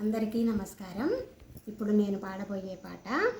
అందరికీ నమస్కారం. ఇప్పుడు నేను పాడబోయే పాట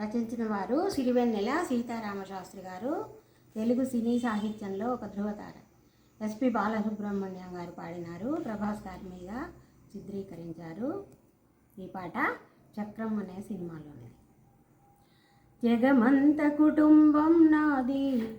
రచించిన వారు సిరివెన్నెల సీతారామశాస్త్రి గారు. తెలుగు సినీ సాహిత్యంలో ఒక ధృవతార. ఎస్పి బాలసుబ్రహ్మణ్యం గారు పాడినారు. ప్రభాస్ గారి మీద చిత్రీకరించారు. ఈ పాట చక్రం అనే సినిమాలోనిది జగమంత కుటుంబం నాది.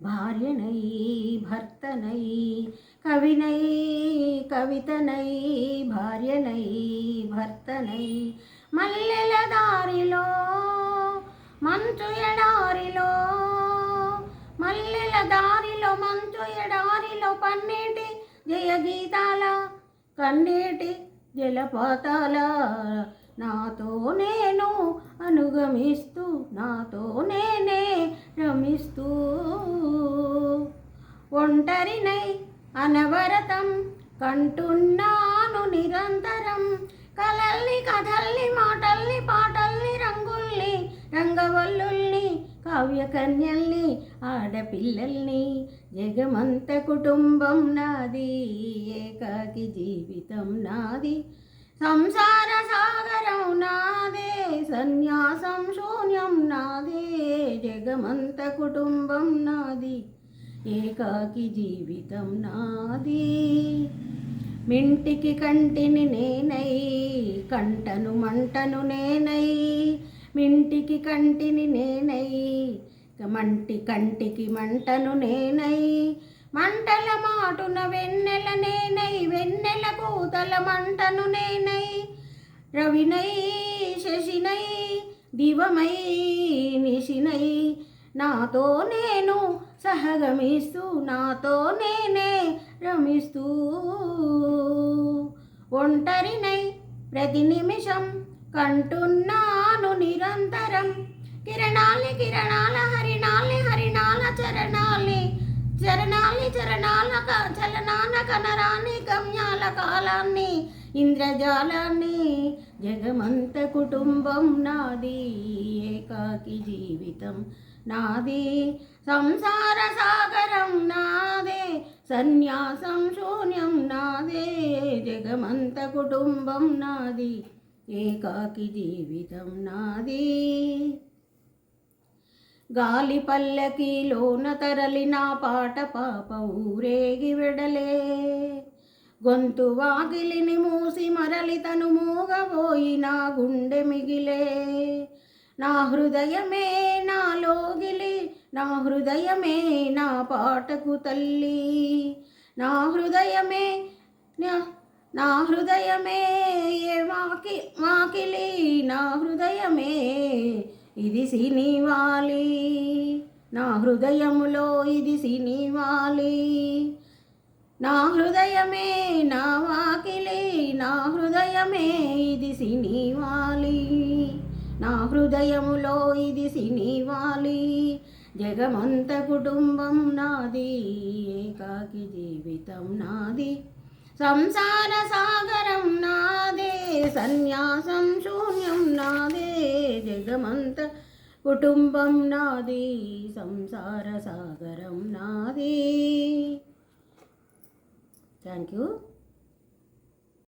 భార్యనై భర్తనై కవినై కవితనై భార్యనై భర్తనై మల్లెల దారిలో మంచు ఎడారిలో మల్లెల దారిలో మంచు ఎడారిలో పన్నీటి జయ గీతాల కన్నీటి జలపాతాల నాతో నేను అనుగమిస్తూ నాతో నేనే ఒంటరినై అనవరతం కంటున్నాను నిరంతరం. కలల్ని కథల్ని మాటల్ని పాటల్ని రంగుల్ని రంగవల్లుల్ని కావ్యకన్యల్ని ఆడపిల్లల్ని జగమంత కుటుంబం నాది ఏకాకి జీవితం నాది. సంసార సాగరం నాదే సన్యాసం శూన్యం నాదే జగమంత కుటుంబం నాది. ఏకాకి జీవితం నాది. మింటికి కంటిని నేనై కంటను మంటను నేనై మింటికి కంటిని నేనై మంటి కంటికి మంటను నేనై మంటల మాటున వెన్నెల నేనై వెన్నెల కూతల మంటను నేనై రవినై శశినై దివమై నిశినై నాతో నేను సహగమిస్తూ నాతో నేనే రమిస్తూ. ఒంటరినై ప్రతి నిమిషం కంటున్నాను నిరంతరం. కిరణాలి కిరణాల హరిణాలి హరిణాల చరణాలి చరణాలి చరణాల చలనాన కనరాని గమ్యాల కాలాన్ని ఇంద్రజాలాన్ని జగమంత కుటుంబం నాది ఏకాకి జీవితం నాది సంసార సాగరం నాదే సన్యాసం శూన్యం నాదే జగమంత కుటుంబం నాది ఏకాకి జీవితం నాది. గాలి పల్లకిలోన తరలిన పాట పాప ఊరేగి వెడలే. గొంతు వాకిలిని మూసి మరలి తను మూగబోయిన గుండె మిగిలే. నా హృదయమే నాలోగిలి నా హృదయమే నా పాటకు తల్లి. నా హృదయమే నా- నా హృదయమే ఏ వాకి వాకిలి నా హృదయమే ఇది సినివాలి నా హృదయములో ఇది సినివాలి నా హృదయమే నా వాకిలి. నా హృదయమే ఇది సినివాలి నా హృదయములో ఇది సినివాలి జగమంత కుటుంబం నాది ఏకాకి జీవితం నాది. సంసార సాగరం నా సన్యాసం శూన్యం నాదే జగమంత కుటుంబం నాది సంసార సాగరం నాది. Thank you